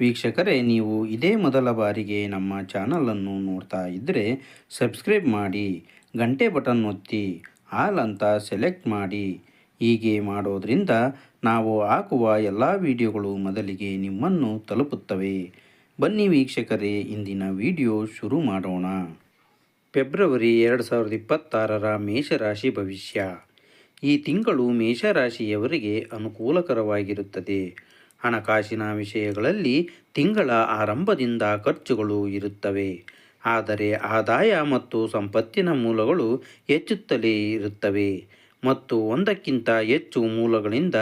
ವೀಕ್ಷಕರೇ, ನೀವು ಇದೇ ಮೊದಲ ಬಾರಿಗೆ ನಮ್ಮ ಚಾನಲನ್ನು ನೋಡ್ತಾ ಇದ್ದರೆ ಸಬ್ಸ್ಕ್ರೈಬ್ ಮಾಡಿ, ಗಂಟೆ ಬಟನ್ ಒತ್ತಿ, ಆಲ್ ಅಂತ ಸೆಲೆಕ್ಟ್ ಮಾಡಿ. ಹೀಗೆ ಮಾಡೋದರಿಂದ ನಾವು ಹಾಕುವ ಎಲ್ಲ ವಿಡಿಯೋಗಳು ಮೊದಲಿಗೆ ನಿಮ್ಮನ್ನು ತಲುಪುತ್ತವೆ. ಬನ್ನಿ ವೀಕ್ಷಕರೇ, ಇಂದಿನ ವಿಡಿಯೋ ಶುರು ಮಾಡೋಣ. ಫೆಬ್ರವರಿ ಎರಡು ಸಾವಿರದ ಇಪ್ಪತ್ತಾರರ ಮೇಷರಾಶಿ ಭವಿಷ್ಯ. ಈ ತಿಂಗಳು ಮೇಷರಾಶಿಯವರಿಗೆ ಅನುಕೂಲಕರವಾಗಿರುತ್ತದೆ. ಹಣಕಾಸಿನ ವಿಷಯಗಳಲ್ಲಿ ತಿಂಗಳ ಆರಂಭದಿಂದ ಖರ್ಚುಗಳು ಇರುತ್ತವೆ. ಆದರೆ ಆದಾಯ ಮತ್ತು ಸಂಪತ್ತಿನ ಮೂಲಗಳು ಹೆಚ್ಚುತ್ತಲೇ ಇರುತ್ತವೆ ಮತ್ತು ಒಂದಕ್ಕಿಂತ ಹೆಚ್ಚು ಮೂಲಗಳಿಂದ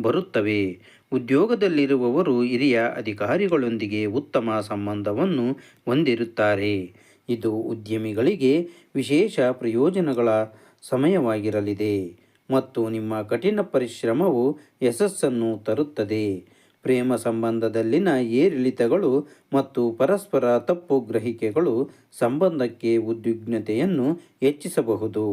ಬರುತ್ತವೆ. ಉದ್ಯೋಗದಲ್ಲಿರುವವರು ಹಿರಿಯ ಅಧಿಕಾರಿಗಳೊಂದಿಗೆ ಉತ್ತಮ ಸಂಬಂಧವನ್ನು ಹೊಂದಿರುತ್ತಾರೆ. ಇದು ಉದ್ಯಮಿಗಳಿಗೆ ವಿಶೇಷ ಪ್ರಯೋಜನಗಳ ಸಮಯವಾಗಿರಲಿದೆ ಮತ್ತು ನಿಮ್ಮ ಕಠಿಣ ಪರಿಶ್ರಮವು ಯಶಸ್ಸನ್ನು ತರುತ್ತದೆ. ಪ್ರೇಮ ಸಂಬಂಧದಲ್ಲಿನ ಏರಿಳಿತಗಳು ಮತ್ತು ಪರಸ್ಪರ ತಪ್ಪು ಗ್ರಹಿಕೆಗಳು ಸಂಬಂಧಕ್ಕೆ ಉದ್ವಿಗ್ನತೆಯನ್ನು ಹೆಚ್ಚಿಸಬಹುದು.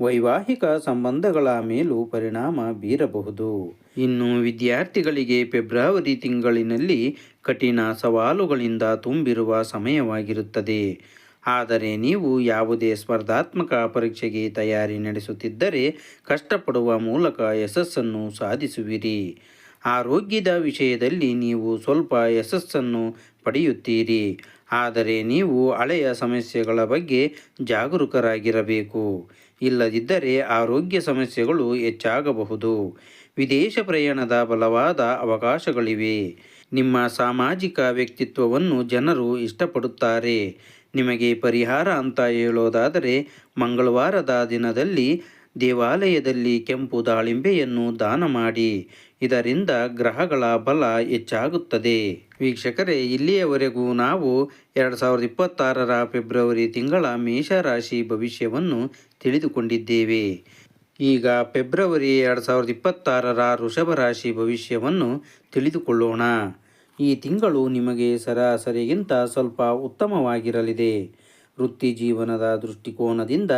ವೈವಾಹಿಕ ಸಂಬಂಧಗಳ ಮೇಲೂ ಪರಿಣಾಮ ಬೀರಬಹುದು. ಇನ್ನು ವಿದ್ಯಾರ್ಥಿಗಳಿಗೆ ಫೆಬ್ರವರಿ ತಿಂಗಳಿನಲ್ಲಿ ಕಠಿಣ ಸವಾಲುಗಳಿಂದ ತುಂಬಿರುವ ಸಮಯವಾಗಿರುತ್ತದೆ. ಆದರೆ ನೀವು ಯಾವುದೇ ಸ್ಪರ್ಧಾತ್ಮಕ ಪರೀಕ್ಷೆಗೆ ತಯಾರಿ ನಡೆಸುತ್ತಿದ್ದರೆ ಕಷ್ಟಪಡುವ ಮೂಲಕ ಯಶಸ್ಸನ್ನು ಸಾಧಿಸುವಿರಿ. ಆರೋಗ್ಯದ ವಿಷಯದಲ್ಲಿ ನೀವು ಸ್ವಲ್ಪ ಯಶಸ್ಸನ್ನು ಪಡೆಯುತ್ತೀರಿ. ಆದರೆ ನೀವು ಹಳೆಯ ಸಮಸ್ಯೆಗಳ ಬಗ್ಗೆ ಜಾಗರೂಕರಾಗಿರಬೇಕು. ಇಲ್ಲದಿದ್ದರೆ ಆರೋಗ್ಯ ಸಮಸ್ಯೆಗಳು ಹೆಚ್ಚಾಗಬಹುದು. ವಿದೇಶ ಪ್ರಯಾಣದ ಬಲವಾದ ಅವಕಾಶಗಳಿವೆ. ನಿಮ್ಮ ಸಾಮಾಜಿಕ ವ್ಯಕ್ತಿತ್ವವನ್ನು ಜನರು ಇಷ್ಟಪಡುತ್ತಾರೆ. ನಿಮಗೆ ಪರಿಹಾರ ಅಂತ ಹೇಳೋದಾದರೆ ಮಂಗಳವಾರದ ದಿನದಲ್ಲಿ ದೇವಾಲಯದಲ್ಲಿ ಕೆಂಪು ದಾಳಿಂಬೆಯನ್ನು ದಾನ ಮಾಡಿ. ಇದರಿಂದ ಗ್ರಹಗಳ ಬಲ ಹೆಚ್ಚಾಗುತ್ತದೆ. ವೀಕ್ಷಕರೇ, ಇಲ್ಲಿಯವರೆಗೂ ನಾವು ಎರಡು ಸಾವಿರದ ಇಪ್ಪತ್ತಾರರ ಫೆಬ್ರವರಿ ತಿಂಗಳ ಮೇಷರಾಶಿ ಭವಿಷ್ಯವನ್ನು ತಿಳಿದುಕೊಂಡಿದ್ದೇವೆ. ಈಗ ಫೆಬ್ರವರಿ ಎರಡು ಸಾವಿರದ ಇಪ್ಪತ್ತಾರರ ವೃಷಭ ರಾಶಿ ಭವಿಷ್ಯವನ್ನು ತಿಳಿದುಕೊಳ್ಳೋಣ. ಈ ತಿಂಗಳು ನಿಮಗೆ ಸರಾಸರಿಗಿಂತ ಸ್ವಲ್ಪ ಉತ್ತಮವಾಗಿರಲಿದೆ. ವೃತ್ತಿ ಜೀವನದ ದೃಷ್ಟಿಕೋನದಿಂದ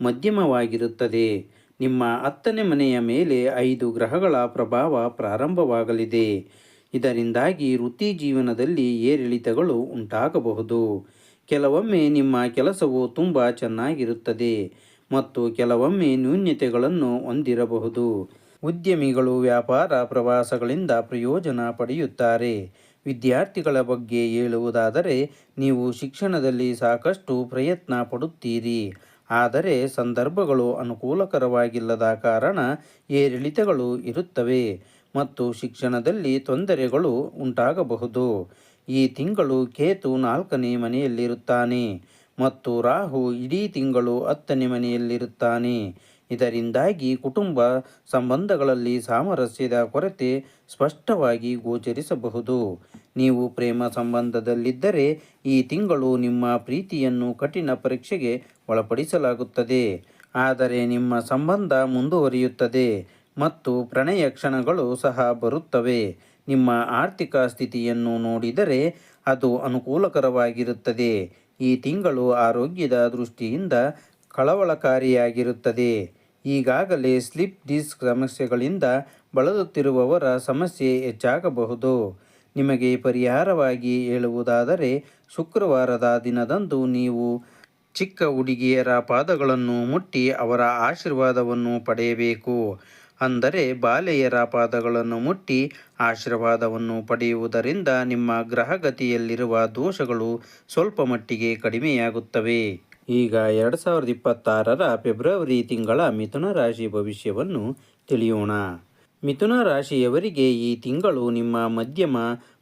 ಮಧ್ಯಮವಾಗಿರುತ್ತದೆ. ನಿಮ್ಮ ಹತ್ತನೇ ಮನೆಯ ಮೇಲೆ ಐದು ಗ್ರಹಗಳ ಪ್ರಭಾವ ಪ್ರಾರಂಭವಾಗಲಿದೆ. ಇದರಿಂದಾಗಿ ವೃತ್ತಿ ಜೀವನದಲ್ಲಿ ಏರಿಳಿತಗಳು ಉಂಟಾಗಬಹುದು. ಕೆಲವೊಮ್ಮೆ ನಿಮ್ಮ ಕೆಲಸವು ತುಂಬ ಚೆನ್ನಾಗಿರುತ್ತದೆ ಮತ್ತು ಕೆಲವೊಮ್ಮೆ ನ್ಯೂನ್ಯತೆಗಳನ್ನು ಹೊಂದಿರಬಹುದು. ಉದ್ಯಮಿಗಳು ವ್ಯಾಪಾರ ಪ್ರವಾಸಗಳಿಂದ ಪ್ರಯೋಜನ ಪಡೆಯುತ್ತಾರೆ. ವಿದ್ಯಾರ್ಥಿಗಳ ಬಗ್ಗೆ ಹೇಳುವುದಾದರೆ, ನೀವು ಶಿಕ್ಷಣದಲ್ಲಿ ಸಾಕಷ್ಟು ಪ್ರಯತ್ನ ಪಡುತ್ತೀರಿ. ಆದರೆ ಸಂದರ್ಭಗಳು ಅನುಕೂಲಕರವಾಗಿಲ್ಲದ ಕಾರಣ ಏರಿಳಿತಗಳು ಇರುತ್ತವೆ ಮತ್ತು ಶಿಕ್ಷಣದಲ್ಲಿ ತೊಂದರೆಗಳು ಉಂಟಾಗಬಹುದು. ಈ ತಿಂಗಳು ಕೇತು ನಾಲ್ಕನೇ ಮನೆಯಲ್ಲಿರುತ್ತಾನೆ ಮತ್ತು ರಾಹು ಇಡೀ ತಿಂಗಳು ಹತ್ತನೇ ಮನೆಯಲ್ಲಿರುತ್ತಾನೆ. ಇದರಿಂದಾಗಿ ಕುಟುಂಬ ಸಂಬಂಧಗಳಲ್ಲಿ ಸಾಮರಸ್ಯದ ಕೊರತೆ ಸ್ಪಷ್ಟವಾಗಿ ಗೋಚರಿಸಬಹುದು. ನೀವು ಪ್ರೇಮ ಸಂಬಂಧದಲ್ಲಿದ್ದರೆ ಈ ತಿಂಗಳು ನಿಮ್ಮ ಪ್ರೀತಿಯನ್ನು ಕಠಿಣ ಪರೀಕ್ಷೆಗೆ ಒಳಪಡಿಸಲಾಗುತ್ತದೆ. ಆದರೆ ನಿಮ್ಮ ಸಂಬಂಧ ಮುಂದುವರಿಯುತ್ತದೆ ಮತ್ತು ಪ್ರಣಯ ಕ್ಷಣಗಳು ಸಹ ಬರುತ್ತವೆ. ನಿಮ್ಮ ಆರ್ಥಿಕ ಸ್ಥಿತಿಯನ್ನು ನೋಡಿದರೆ ಅದು ಅನುಕೂಲಕರವಾಗಿರುತ್ತದೆ. ಈ ತಿಂಗಳು ಆರೋಗ್ಯದ ದೃಷ್ಟಿಯಿಂದ ಕಳವಳಕಾರಿಯಾಗಿರುತ್ತದೆ. ಈಗಾಗಲೇ ಸ್ಲಿಪ್ ಡಿಸ್ಕ್ ಸಮಸ್ಯೆಗಳಿಂದ ಬಳಲುತ್ತಿರುವವರ ಸಮಸ್ಯೆ ಹೆಚ್ಚಾಗಬಹುದು. ನಿಮಗೆ ಪರಿಹಾರವಾಗಿ ಹೇಳುವುದಾದರೆ, ಶುಕ್ರವಾರದ ದಿನದಂದು ನೀವು ಚಿಕ್ಕ ಹುಡುಗಿಯರ ಪಾದಗಳನ್ನು ಮುಟ್ಟಿ ಅವರ ಆಶೀರ್ವಾದವನ್ನು ಪಡೆಯಬೇಕು. ಅಂದರೆ, ಬಾಲೆಯರ ಪಾದಗಳನ್ನು ಮುಟ್ಟಿ ಆಶೀರ್ವಾದವನ್ನು ಪಡೆಯುವುದರಿಂದ ನಿಮ್ಮ ಗ್ರಹಗತಿಯಲ್ಲಿರುವ ದೋಷಗಳು ಸ್ವಲ್ಪ ಮಟ್ಟಿಗೆ ಕಡಿಮೆಯಾಗುತ್ತವೆ. ಈಗ ಎರಡು ಸಾವಿರದ ಇಪ್ಪತ್ತಾರರ ಫೆಬ್ರವರಿ ತಿಂಗಳ ಮಿಥುನ ರಾಶಿ ಭವಿಷ್ಯವನ್ನು ತಿಳಿಯೋಣ. ಮಿಥುನ ರಾಶಿಯವರಿಗೆ ಈ ತಿಂಗಳು ನಿಮ್ಮ ಮಧ್ಯಮ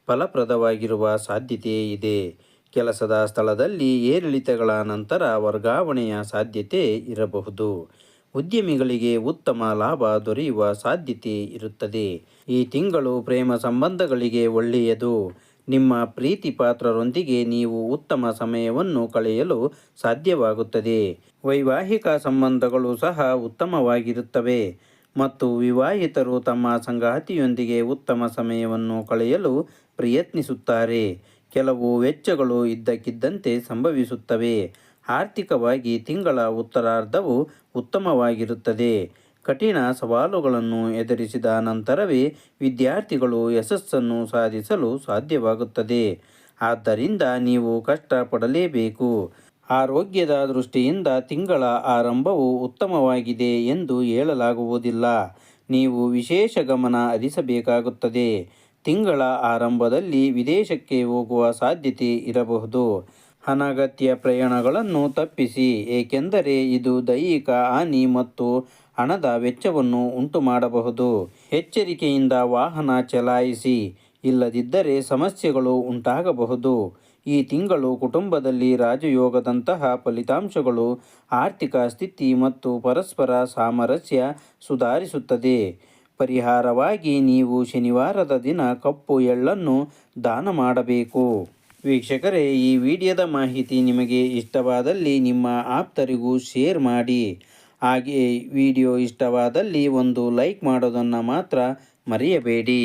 ಫಲಪ್ರದವಾಗಿರುವ ಸಾಧ್ಯತೆ ಇದೆ. ಕೆಲಸದ ಸ್ಥಳದಲ್ಲಿ ಏರಿಳಿತಗಳ ನಂತರ ವರ್ಗಾವಣೆಯ ಸಾಧ್ಯತೆ ಇರಬಹುದು. ಉದ್ಯಮಿಗಳಿಗೆ ಉತ್ತಮ ಲಾಭ ದೊರೆಯುವ ಸಾಧ್ಯತೆ ಇರುತ್ತದೆ. ಈ ತಿಂಗಳು ಪ್ರೇಮ ಸಂಬಂಧಗಳಿಗೆ ಒಳ್ಳೆಯದು. ನಿಮ್ಮ ಪ್ರೀತಿ ಪಾತ್ರರೊಂದಿಗೆ ನೀವು ಉತ್ತಮ ಸಮಯವನ್ನು ಕಳೆಯಲು ಸಾಧ್ಯವಾಗುತ್ತದೆ. ವೈವಾಹಿಕ ಸಂಬಂಧಗಳು ಸಹ ಉತ್ತಮವಾಗಿರುತ್ತವೆ. ಮತ್ತು ವಿವಾಹಿತರು ತಮ್ಮ ಸಂಗಾತಿಯೊಂದಿಗೆ ಉತ್ತಮ ಸಮಯವನ್ನು ಕಳೆಯಲು ಪ್ರಯತ್ನಿಸುತ್ತಾರೆ. ಕೆಲವು ವೆಚ್ಚಗಳು ಇದ್ದಕ್ಕಿದ್ದಂತೆ ಸಂಭವಿಸುತ್ತವೆ. ಆರ್ಥಿಕವಾಗಿ ತಿಂಗಳ ಉತ್ತರಾರ್ಧವು ಉತ್ತಮವಾಗಿರುತ್ತದೆ. ಕಠಿಣ ಸವಾಲುಗಳನ್ನು ಎದುರಿಸಿದ ನಂತರವೇ ವಿದ್ಯಾರ್ಥಿಗಳು ಯಶಸ್ಸನ್ನು ಸಾಧಿಸಲು ಸಾಧ್ಯವಾಗುತ್ತದೆ. ಆದ್ದರಿಂದ ನೀವು ಕಷ್ಟಪಡಲೇಬೇಕು. ಆರೋಗ್ಯದ ದೃಷ್ಟಿಯಿಂದ ತಿಂಗಳ ಆರಂಭವು ಉತ್ತಮವಾಗಿದೆ ಎಂದು ಹೇಳಲಾಗುವುದಿಲ್ಲ. ನೀವು ವಿಶೇಷ ಗಮನ ಹರಿಸಬೇಕಾಗುತ್ತದೆ. ತಿಂಗಳ ಆರಂಭದಲ್ಲಿ ವಿದೇಶಕ್ಕೆ ಹೋಗುವ ಸಾಧ್ಯತೆ ಇರಬಹುದು. ಅನಗತ್ಯ ಪ್ರಯಾಣಗಳನ್ನು ತಪ್ಪಿಸಿ, ಏಕೆಂದರೆ ಇದು ದೈಹಿಕ ಹಾನಿ ಮತ್ತು ಹಣದ ವೆಚ್ಚವನ್ನು ಉಂಟು ಮಾಡಬಹುದು ಎಚ್ಚರಿಕೆಯಿಂದ ವಾಹನ ಚಲಾಯಿಸಿ, ಇಲ್ಲದಿದ್ದರೆ ಸಮಸ್ಯೆಗಳು ಉಂಟಾಗಬಹುದು. ಈ ತಿಂಗಳು ಕುಟುಂಬದಲ್ಲಿ ರಾಜಯೋಗದಂತಹ ಫಲಿತಾಂಶಗಳು ಆರ್ಥಿಕ ಸ್ಥಿತಿ ಮತ್ತು ಪರಸ್ಪರ ಸಾಮರಸ್ಯ ಸುಧಾರಿಸುತ್ತದೆ. ಪರಿಹಾರವಾಗಿ ನೀವು ಶನಿವಾರದ ದಿನ ಕಪ್ಪು ಎಳ್ಳನ್ನು ದಾನ ಮಾಡಬೇಕು. ವೀಕ್ಷಕರೇ, ಈ ವಿಡಿಯೋದ ಮಾಹಿತಿ ನಿಮಗೆ ಇಷ್ಟವಾದಲ್ಲಿ ನಿಮ್ಮ ಆಪ್ತರಿಗೂ ಶೇರ್ ಮಾಡಿ. ಹಾಗೆ ವಿಡಿಯೋ ಇಷ್ಟವಾದಲ್ಲಿ ಒಂದು ಲೈಕ್ ಮಾಡೋದನ್ನು ಮಾತ್ರ ಮರೆಯಬೇಡಿ.